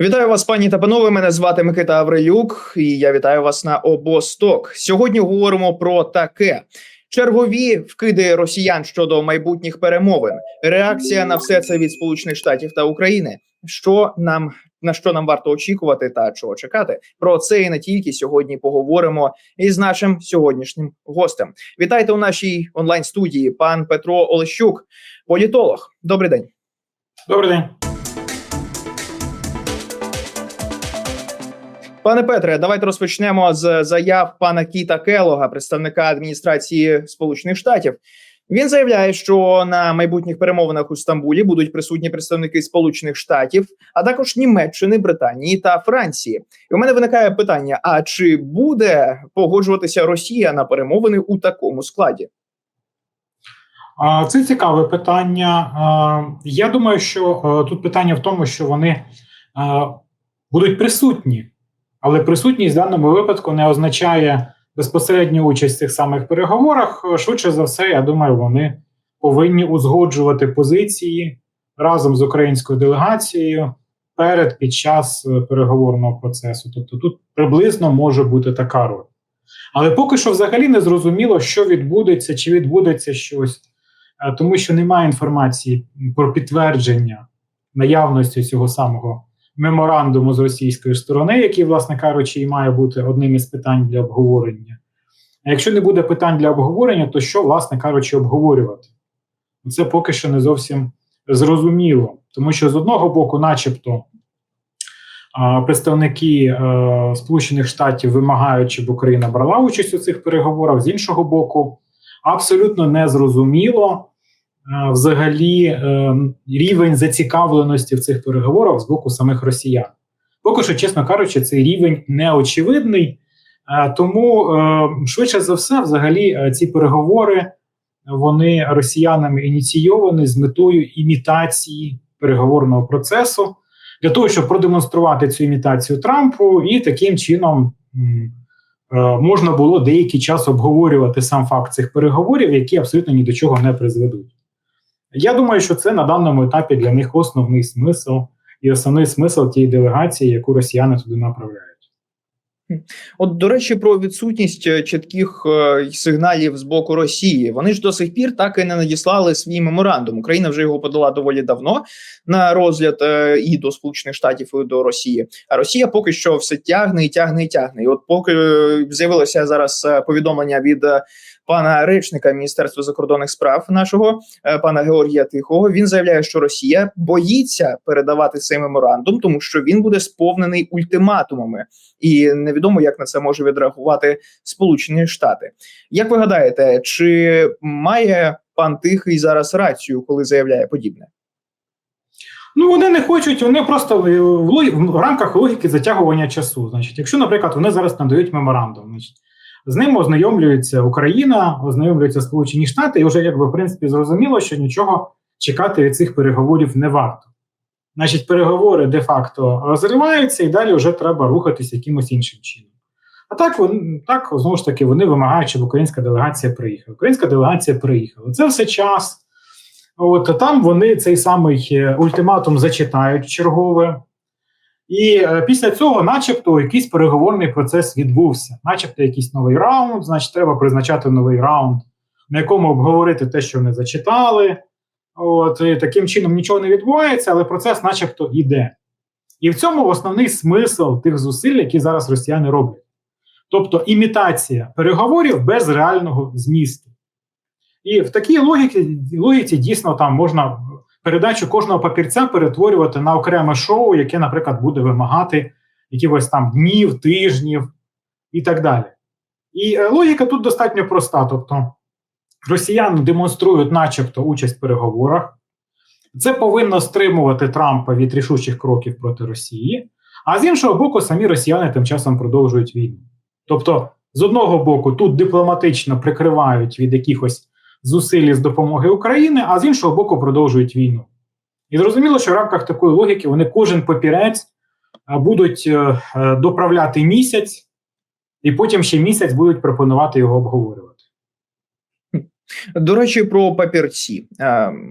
Вітаю вас, пані та панове. Мене звати Микита Аврилюк, і я вітаю вас на обосток. Сьогодні говоримо про таке: чергові вкиди росіян щодо майбутніх перемовин. Реакція на все це від Сполучених Штатів та України. Що нам на що нам варто очікувати та чого чекати? Про це і не тільки сьогодні поговоримо із нашим сьогоднішнім гостем. Вітайте у нашій онлайн студії пан Петро Олещук, політолог. Добрий день. Добрий день. Пане Петре, давайте розпочнемо з заяв пана Кіта Келога, представника адміністрації Сполучених Штатів. Він заявляє, що на майбутніх перемовинах у Стамбулі будуть присутні представники Сполучених Штатів, а також Німеччини, Британії та Франції. І у мене виникає питання: а чи буде погоджуватися Росія на перемовини у такому складі? Це цікаве питання. Я думаю, що тут питання в тому, що вони будуть присутні, але присутність в даному випадку не означає безпосередню участь в цих самих переговорах. Швидше за все, я думаю, вони повинні узгоджувати позиції разом з українською делегацією перед під час е, переговорного процесу. Тобто, тут приблизно може бути така роль. Але поки що взагалі не зрозуміло, що відбудеться, чи відбудеться щось, е, тому що немає інформації про підтвердження наявності цього самого меморандуму з російської сторони, який, власне кажучи, і має бути одним із питань для обговорення. А якщо не буде питань для обговорення, то що, власне кажучи, обговорювати? Це поки що не зовсім зрозуміло, тому що з одного боку, начебто, представники е, Сполучених Штатів вимагають, щоб Україна брала участь у цих переговорах, з іншого боку, абсолютно незрозуміло взагалі е, рівень зацікавленості в цих переговорах з боку самих росіян. Поки що, чесно кажучи, цей рівень неочевидний, тому швидше за все, взагалі, ці переговори вони росіянами ініційовані з метою імітації переговорного процесу для того, щоб продемонструвати цю імітацію Трампу, і таким чином можна було деякий час обговорювати сам факт цих переговорів, які абсолютно ні до чого не призведуть. Я думаю, що це на даному етапі для них основний смисл і основний смисл тієї делегації, яку росіяни туди направляють. От до речі, про відсутність е, чітких е, сигналів з боку Росії. Вони ж до сих пір так і не надіслали свій меморандум. Україна вже його подала доволі давно на розгляд е, і до Сполучених Штатів, і до Росії. А Росія поки що все тягне і тягне і тягне. І от поки з'явилося зараз повідомлення від пана речника Міністерства закордонних справ нашого е, пана Георгія Тихого. Він заявляє, що Росія боїться передавати цей меморандум, тому що він буде сповнений ультиматумами, і невідомо, як на це може відреагувати Сполучені Штати. Як ви гадаєте, чи має пан Тихий зараз рацію, коли заявляє подібне? Ну, вони не хочуть, вони просто в, в рамках логіки затягування часу. Значить, якщо, наприклад, вони зараз надають меморандум, значить з ним ознайомлюється Україна, ознайомлюються Сполучені Штати, і вже якби в принципі зрозуміло, що нічого чекати від цих переговорів не варто. Значить, переговори де-факто розриваються, і далі вже треба рухатися якимось іншим чином. А так вони так знову ж таки вони вимагають, щоб українська делегація приїхала. Українська делегація приїхала. Це все час. От там вони цей самий е, ультиматум зачитають чергове. І е, після цього, начебто, якийсь переговорний процес відбувся, начебто, якийсь новий раунд, значить, треба призначати новий раунд, на якому обговорити те, що вони зачитали. От і таким чином нічого не відбувається, але процес, начебто, іде. І в цьому основний смисл тих зусиль, які зараз росіяни роблять. Тобто імітація переговорів без реального змісту. І в такій логіці, логіці дійсно там можна передачу кожного папірця перетворювати на окреме шоу, яке, наприклад, буде вимагати якихось там днів, тижнів і так далі. І е, логіка тут достатньо проста. Тобто, росіяни демонструють, начебто, участь в переговорах. Це повинно стримувати Трампа від рішучих кроків проти Росії. А з іншого боку, самі росіяни тим часом продовжують війну. Тобто, з одного боку, тут дипломатично прикривають від якихось зусиль з допомоги України, а з іншого боку, продовжують війну. І зрозуміло, що в рамках такої логіки вони кожен папірець будуть е, е, доправляти місяць, і потім ще місяць будуть пропонувати його обговорювати. До речі, про папірці Е,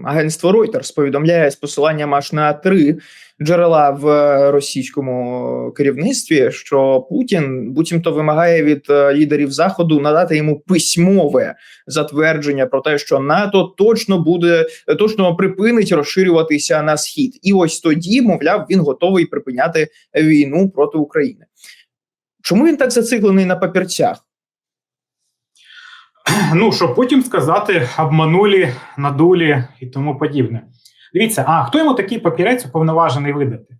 агентство Reuters повідомляє з посиланням аж на три джерела в російському керівництві, що Путін буцімто вимагає від е, лідерів заходу надати йому письмове затвердження про те, що НАТО точно буде точно припинить розширюватися на схід, і ось тоді, мовляв, він готовий припиняти війну проти України. Чому він так зациклений на папірцях? Ну, щоб потім сказати, обманулі, надулі і тому подібне. Дивіться, а хто йому такий папірець уповноважений видати?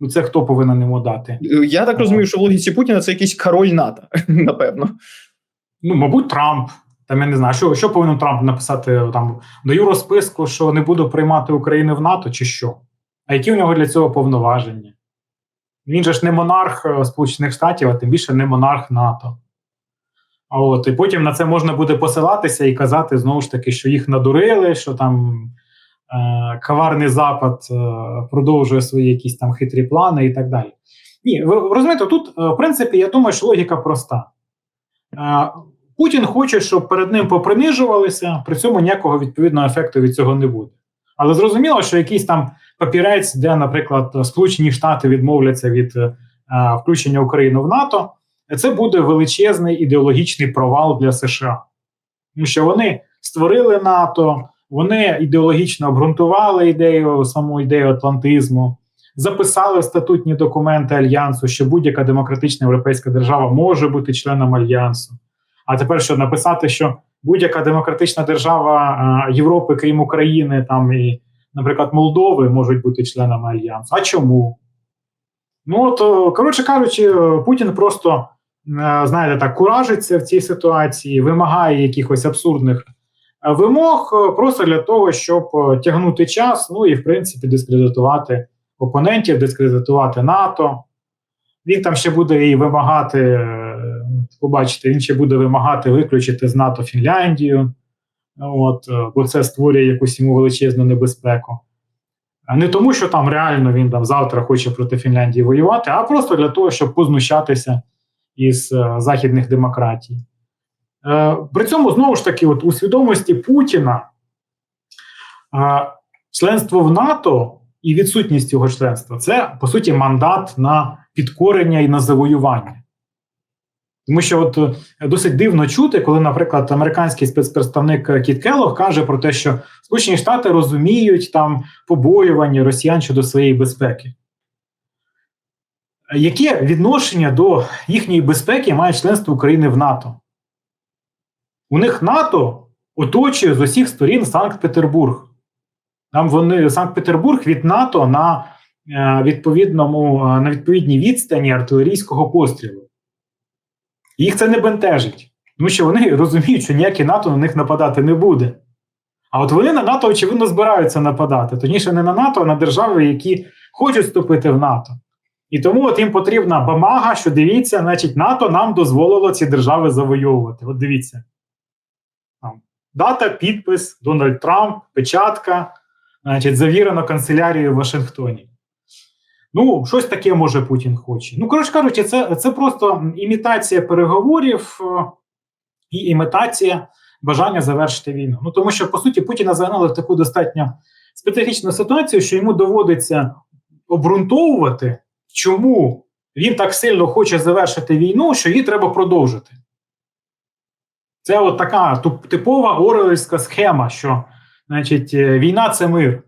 Ну, це хто повинен йому дати? Я так розумію, що в логіці Путіна це якийсь король НАТО, напевно. Ну, мабуть, Трамп. Там я не знаю, що що повинен Трамп написати там даю розписку, що не буду приймати Україну в НАТО, чи що? А які у нього для цього повноваження? Він же ж не монарх е, Сполучених Штатів, а тим більше не монарх НАТО. От і потім на це можна буде посилатися і казати знову ж таки, що їх надурили, що там е, каварний запад е, продовжує свої якісь там хитрі плани і так далі. Ні, ви розумієте, тут, е, в принципі, я думаю, що логіка проста. Е, Путін хоче, щоб перед ним попринижувалися, при цьому ніякого відповідного ефекту від цього не буде. Але зрозуміло, що якийсь там папірець, де, наприклад, Сполучені Штати відмовляться від е, включення України в НАТО, це буде величезний ідеологічний провал для США. Тому що вони створили НАТО, вони ідеологічно обґрунтували ідею, саму ідею атлантизму, записали в статутні документи Альянсу, що будь-яка демократична європейська держава може бути членом Альянсу. А тепер що написати, що будь-яка демократична держава Європи, крім України, там і, наприклад, Молдови, можуть бути членами Альянсу. А чому? Ну, от, коротше кажучи, Путін просто, знаєте, так, куражиться в цій ситуації, вимагає якихось абсурдних вимог, просто для того, щоб тягнути час, ну і, в принципі, дискредитувати опонентів, дискредитувати НАТО. Він там ще буде і вимагати побачите, він ще буде вимагати виключити з НАТО Фінляндію, от, бо це створює якусь йому величезну небезпеку. Не тому, що там реально він там завтра хоче проти Фінляндії воювати, а просто для того, щоб познущатися із е, західних демократій. Е, при цьому, знову ж таки, от у свідомості Путіна е, членство в НАТО і відсутність його членства це, по суті, мандат на підкорення і на завоювання. Тому що от досить дивно чути, коли, наприклад, американський спецпредставник Кіт Келлог каже про те, що Сполучені Штати розуміють там побоювання росіян щодо своєї безпеки. Яке відношення до їхньої безпеки має членство України в НАТО? У них НАТО оточує з усіх сторін Санкт-Петербург. Там вони Санкт-Петербург від НАТО на е, відповідному е, на відповідній відстані артилерійського пострілу. Їх це не бентежить, тому що вони розуміють, що ніяке НАТО на них нападати не буде. А от вони на НАТО, очевидно, збираються нападати. Точніше, не на НАТО, а на держави, які хочуть вступити в НАТО. І тому от їм потрібна бумага, що дивіться, значить, НАТО нам дозволило ці держави завойовувати. От дивіться. Там, Дата, підпис, Дональд Трамп, печатка, значить, завірено канцелярією в Вашингтоні. Ну, щось таке може Путін хоче. Ну, коротше кажучи, це це просто імітація переговорів е, і імітація бажання завершити війну. Ну тому що, по суті, Путіна загнали в таку достатньо специфічну ситуацію, що йому доводиться обґрунтовувати, чому він так сильно хоче завершити війну, що її треба продовжити. Це от така типова орелівська схема, що значить, е, війна це мир.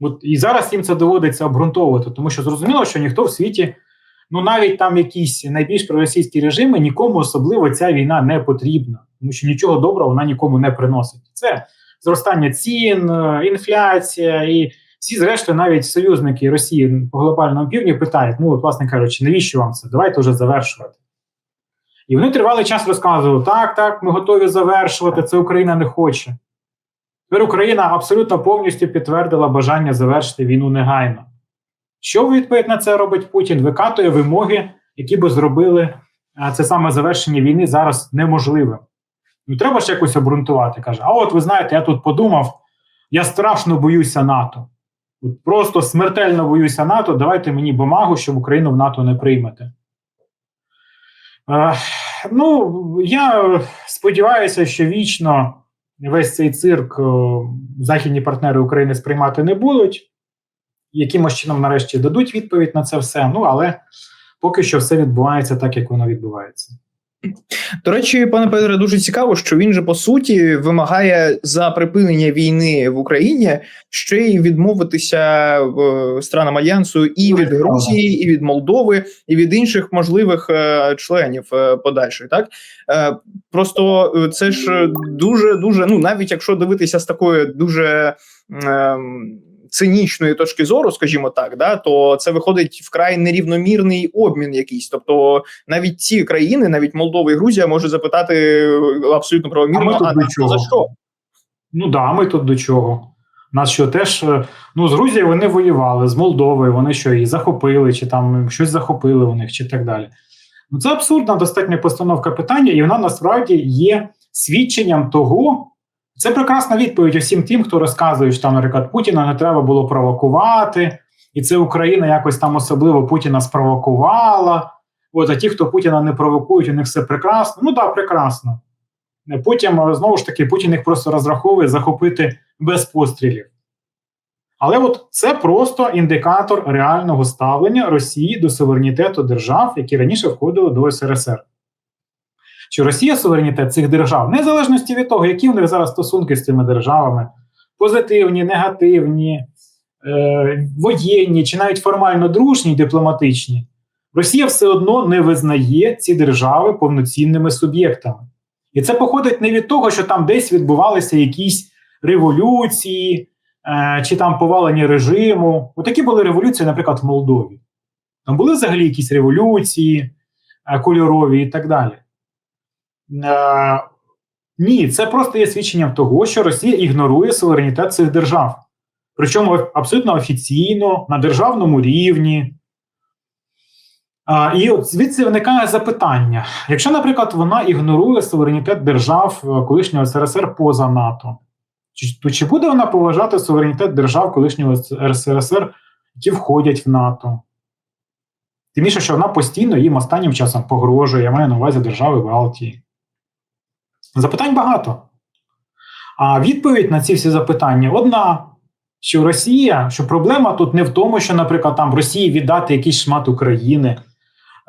От І зараз їм це доводиться обґрунтовувати, тому що зрозуміло, що ніхто в світі, ну навіть там якісь найбільш проросійські режими, нікому особливо ця війна не потрібна, тому що нічого доброго вона нікому не приносить. Це зростання цін, е, інфляція і всі, зрештою, навіть союзники Росії по глобальному півдні питають: ну, от, власне кажучи, навіщо вам це? Давайте вже завершувати. І вони тривалий час розказували: так, так, ми готові завершувати, це Україна не хоче. Тепер Україна абсолютно повністю підтвердила бажання завершити війну негайно. Що в відповідь на це робить Путін? Викатує вимоги, які би зробили це саме завершення війни зараз неможливим. Ну, треба ж якось обґрунтувати. Каже: А от ви знаєте, я тут подумав, я страшно боюся НАТО. Просто смертельно боюся НАТО. Давайте мені бумагу, щоб Україну в НАТО не приймете. Е, ну, я сподіваюся, що вічно весь цей цирк о, західні партнери України сприймати не будуть. Якимось чином, нарешті, дадуть відповідь на це все. Ну, але поки що все відбувається так, як воно відбувається. До речі, пане Петре, дуже цікаво, що він же по суті вимагає за припинення війни в Україні ще й відмовитися е, странам альянсу і від Грузії, і від Молдови, і від інших можливих е, членів е, подальших. Так просто це ж дуже дуже. Ну навіть якщо дивитися з такої дуже. Цинічної точки зору, скажімо так, да то це виходить вкрай нерівномірний обмін, якийсь. Тобто, навіть ці країни, навіть Молдова і Грузія, можуть запитати е, абсолютно правомірно, А а, до чого? за що? Ну да, ми тут до чого? Нас що теж е, ну з Грузією вони воювали, з Молдовою вони що її захопили, чи там щось захопили у них, чи так далі. Ну це абсурдна достатня постановка питання, і вона насправді є свідченням того. Це прекрасна відповідь усім тим, хто розказує, що там, наприклад, Путіна не треба було провокувати, і це Україна якось там особливо Путіна спровокувала. От, а ті, хто Путіна не провокують, у них все прекрасно. Ну так, да, прекрасно. Потім, е, знову ж таки, Путін їх просто розраховує захопити без пострілів. Але от це просто індикатор реального ставлення Росії до суверенітету держав, які раніше входили до СРСР. Що Росія суверенітет цих держав, незалежності від того, які в них зараз стосунки з цими державами, позитивні, негативні, е, воєнні чи навіть формально дружні, дипломатичні, Росія все одно не визнає ці держави повноцінними суб'єктами. І це походить не від того, що там десь відбувалися якісь революції е, чи там повалення режиму. Отакі були революції, наприклад, в Молдові. Там були взагалі якісь революції е, кольорові і так далі. Е, ні, це просто є свідченням того, що Росія ігнорує суверенітет цих держав. Причому абсолютно офіційно, на державному рівні. А, І от звідси виникає запитання: якщо, наприклад, вона ігнорує суверенітет держав е, колишнього СРСР поза НАТО, то чи буде вона поважати суверенітет держав колишнього СРСР, які входять в НАТО? Тим більше, що вона постійно їм останнім часом погрожує, я маю на увазі держави Балтії. Запитань багато. А відповідь на ці всі запитання одна: що Росія, що проблема тут не в тому, що, наприклад, там Росії віддати якийсь шмат України,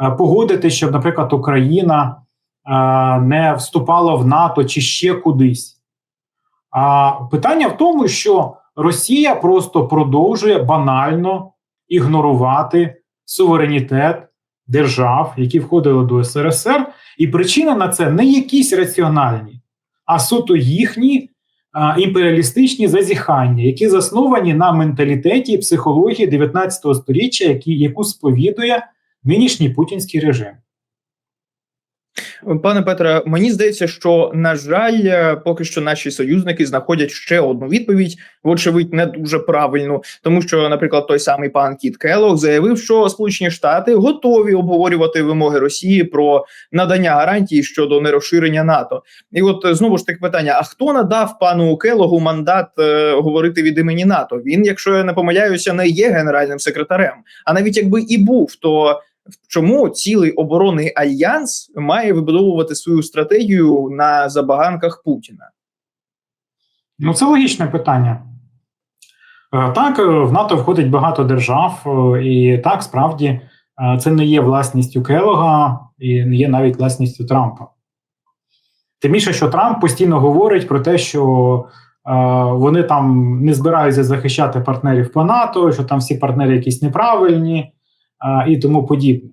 е, погодити, щоб, наприклад, Україна е, не вступала в НАТО чи ще кудись. А питання в тому, що Росія просто продовжує банально ігнорувати суверенітет держав, які входили до СРСР, і причина на це не якісь раціональні, а суто їхні а, імперіалістичні зазіхання, які засновані на менталітеті і психології 19 століття, які, яку сповідує нинішній путінський режим. Пане Петре, мені здається, що на жаль, е, поки що наші союзники знаходять ще одну відповідь, вочевидь, не дуже правильну, тому що, наприклад, той самий пан Кіт Келлог заявив, що Сполучені Штати готові обговорювати вимоги Росії про надання гарантій щодо нерозширення НАТО. І от е, знову ж таки питання: а хто надав пану Келлогу мандат е, говорити від імені НАТО? Він, якщо я не помиляюся, не є генеральним секретарем. А навіть якби і був, то Чому цілий оборонний альянс має вибудовувати свою стратегію на забаганках Путіна? Ну, це логічне питання. Е, так, е, в НАТО входить багато держав, е, і так, справді, це не є власністю Келога і не є навіть власністю Трампа. Тим більше, що Трамп постійно говорить про те, що вони там не збираються захищати партнерів по НАТО, що там всі партнери якісь неправильні і тому подібне.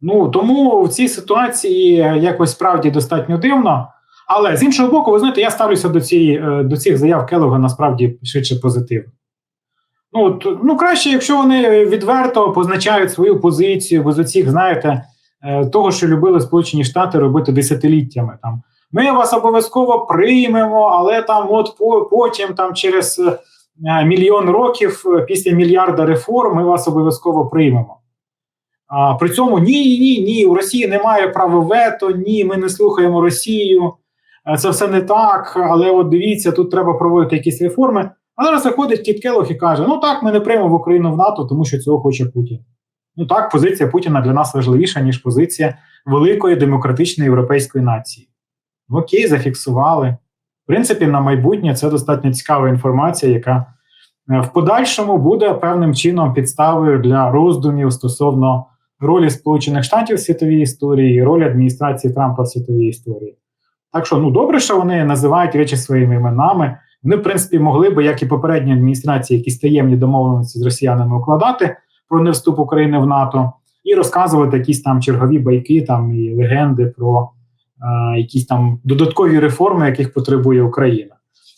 Ну тому в цій ситуації якось справді достатньо дивно. Але з іншого боку, ви знаєте, я ставлюся до цієї, до цих заяв Келога насправді швидше позитивно. Ну, от, ну краще, якщо вони відверто позначають свою позицію, без оцих, знаєте, того, що любили Сполучені Штати робити десятиліттями. Там Ми вас обов'язково приймемо, але там, от потім, там через мільйон років, після мільярда реформ, ми вас обов'язково приймемо. А при цьому ні, ні, ні, у Росії немає права вето, ні, ми не слухаємо Росію. Це все не так. Але от дивіться, тут треба проводити якісь реформи. А зараз заходить Кіт Келох і каже: Ну так, ми не приймемо Україну в НАТО, тому що цього хоче Путін. Ну так, позиція Путіна для нас важливіша, ніж позиція великої демократичної європейської нації. Окей, зафіксували. В принципі, на майбутнє це достатньо цікава інформація, яка е, в подальшому буде певним чином підставою для роздумів стосовно ролі Сполучених Штатів в світовій історії і ролі адміністрації Трампа в світовій історії. Так що ну добре, що вони називають речі своїми іменами. Вони, в принципі, могли би, як і попередні адміністрації, якісь таємні домовленості з росіянами укладати про невступ України в НАТО і розказувати якісь там чергові байки там і легенди про е, якісь там додаткові реформи, яких потребує Україна.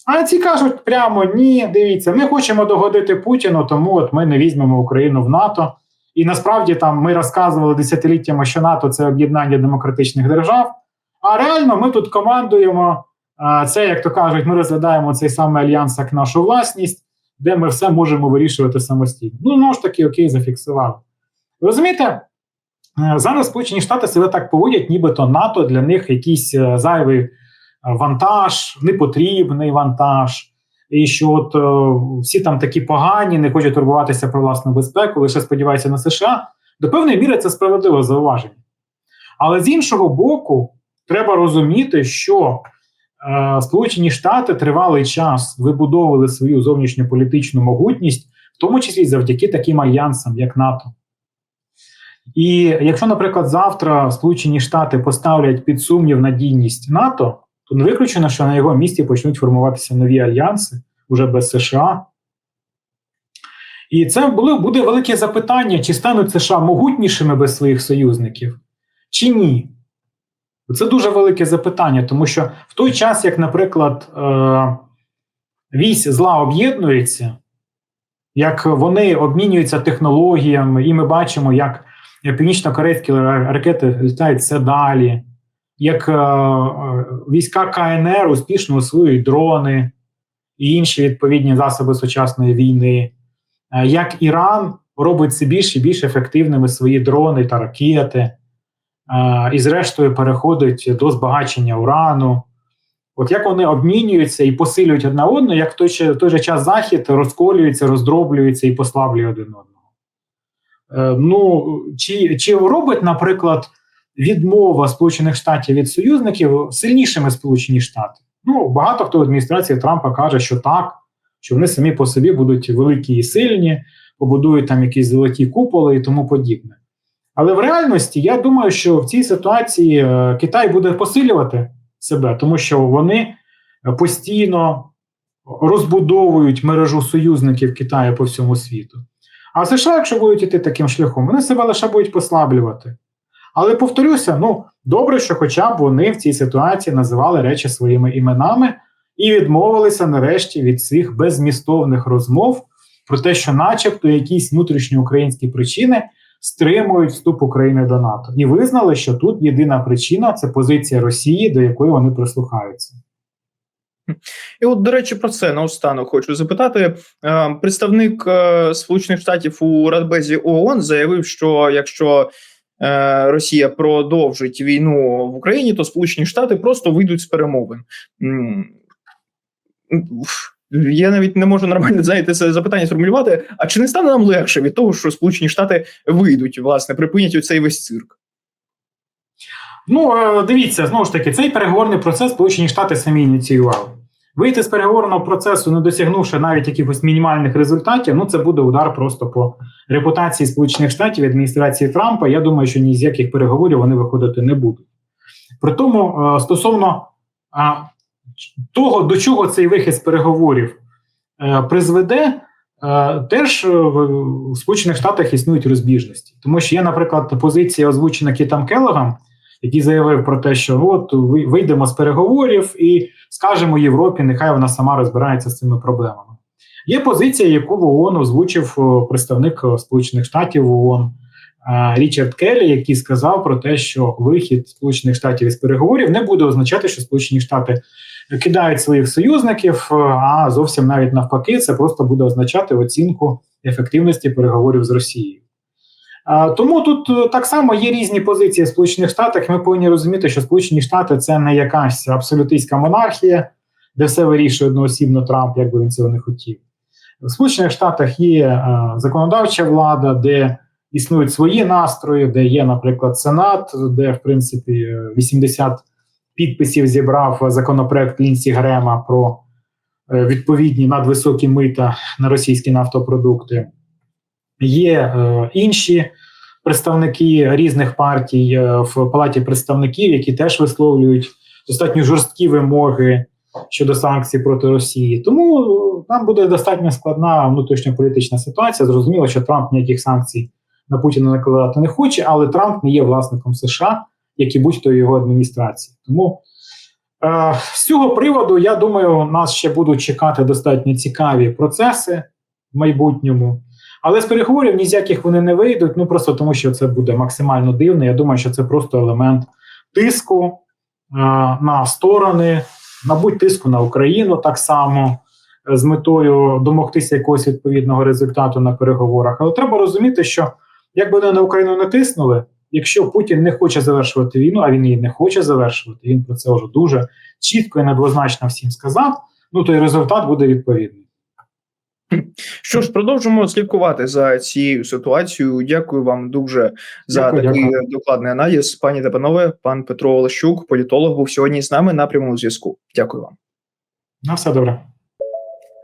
А ці кажуть прямо ні, дивіться, ми хочемо догодити Путіну, тому от ми не візьмемо Україну в НАТО. І насправді там ми розказували десятиліттями, що НАТО це об'єднання демократичних держав. А реально ми тут командуємо. Це, як то кажуть, ми розглядаємо цей самий альянс як нашу власність, де ми все можемо вирішувати самостійно. Ну, знову ж таки, окей, зафіксували. Розумієте, е, зараз Сполучені Штати себе так поводять, нібито НАТО для них якийсь е, зайвий е, вантаж, непотрібний вантаж. І що от всі там такі погані, не хочуть турбуватися про власну безпеку, лише сподіваються на США. До певної міри це справедливе зауваження. Але з іншого боку, треба розуміти, що е, Сполучені Штати тривалий час вибудовували свою зовнішньополітичну могутність, в тому числі завдяки таким альянсам, як НАТО. І якщо, наприклад, завтра Сполучені Штати поставлять під сумнів надійність НАТО, то не виключено, що на його місці почнуть формуватися нові альянси уже без США. І це було, буде велике запитання, чи стануть США могутнішими без своїх союзників, чи ні. Це дуже велике запитання, тому що в той час, як, наприклад, е, вісь зла об'єднується, як вони обмінюються технологіями, і ми бачимо, як північно-корейські ракети літають все далі, як е, війська КНР успішно освоюють дрони і інші відповідні засоби сучасної війни, е, як Іран робить все більш і більш ефективними свої дрони та ракети і, зрештою, переходить до збагачення урану. От як вони обмінюються і посилюють одна одну, як в той, в той же час захід розколюється, роздроблюється і послаблює один одного. Е, ну, Чи чи робить, наприклад, відмова Сполучених Штатів від союзників сильнішими Сполучені Штати? Ну, багато хто в адміністрації Трампа каже, що так, що вони самі по собі будуть великі і сильні, побудують там якісь золоті куполи і тому подібне. Але в реальності я думаю, що в цій ситуації е, Китай буде посилювати себе, тому що вони постійно розбудовують мережу союзників Китаю по всьому світу. А США, якщо будуть йти таким шляхом, вони себе лише будуть послаблювати. Але повторюся: ну добре, що хоча б вони в цій ситуації називали речі своїми іменами і відмовилися нарешті від цих безмістовних розмов про те, що, начебто, якісь внутрішньоукраїнські причини стримують вступ України до НАТО, і визнали, що тут єдина причина це позиція Росії, до якої вони прислухаються. І, от, до речі, про це наостанок хочу запитати. Е, представник е, Сполучених Штатів у Радбезі ООН заявив, що якщо Росія продовжить війну в Україні, то Сполучені Штати просто вийдуть з перемовин. Я навіть не можу нормально знаєте, це запитання сформулювати. А чи не стане нам легше від того, що Сполучені Штати вийдуть, власне, припинять оцей весь цирк? Ну е, дивіться, знову ж таки, цей переговорний процес Сполучені Штати самі ініціювали. Вийти з переговорного процесу, не досягнувши навіть якихось мінімальних результатів, ну це буде удар просто по репутації Сполучених Штатів адміністрації Трампа. Я думаю, що ні з яких переговорів вони виходити не будуть. При тому, е, стосовно того, до чого цей вихід з переговорів е, призведе, е, теж в Сполучених Штатах існують розбіжності. Тому що є, наприклад, позиція озвучена Кітом Келлогом, який заявив про те, що от вийдемо з переговорів і скажемо Європі, нехай вона сама розбирається з цими проблемами. Є позиція, яку в ООН озвучив представник Сполучених Штатів в ООН Річард Келлі, який сказав про те, що вихід Сполучених Штатів із переговорів не буде означати, що Сполучені Штати кидають своїх союзників, а зовсім навіть навпаки, це просто буде означати оцінку ефективності переговорів з Росією. Тому тут е, так само є різні позиції в Сполучених Штатах. Ми повинні розуміти, що Сполучені Штати це не якась абсолютистська монархія, де все вирішує одноосібно Трамп, як би він цього не хотів. В Сполучених Штатах є е, законодавча влада, де існують свої настрої, де є, наприклад, Сенат, де в принципі 80 підписів зібрав законопроект Лінсі Грема про е, відповідні надвисокі мита на російські нафтопродукти. Є е, інші представники різних партій е, в Палаті представників, які теж висловлюють достатньо жорсткі вимоги щодо санкцій проти Росії. Тому е, там буде достатньо складна внутрішньополітична ситуація. Зрозуміло, що Трамп ніяких санкцій на Путіна накладати не хоче, але Трамп не є власником США, як і будь-то його адміністрації. Тому е, з цього приводу, я думаю, нас ще будуть чекати достатньо цікаві процеси в майбутньому. Але з переговорів ні з яких вони не вийдуть, ну просто тому, що це буде максимально дивно. Я думаю, що це просто елемент тиску е, на сторони, мабуть, тиску на Україну так само е, з метою домогтися якогось відповідного результату на переговорах. Але треба розуміти, що як би вони на Україну не тиснули, якщо Путін не хоче завершувати війну, а він її не хоче завершувати, він про це вже дуже чітко і недвозначно всім сказав. Ну то й результат буде відповідний. Що ж, продовжимо слідкувати за цією ситуацією. Дякую вам дуже за Дякую, такий дякую. докладний аналіз. Пані та панове, пан Петро Олещук, політолог, був сьогодні з нами на прямому зв'язку. Дякую вам. На все добре.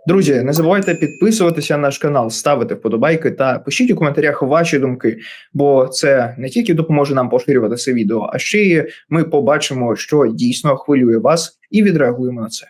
Друзі, не забувайте підписуватися на наш канал, ставити вподобайки та пишіть у коментарях ваші думки, бо це не тільки допоможе нам поширювати це відео, а ще й ми побачимо, що дійсно хвилює вас, і відреагуємо на це.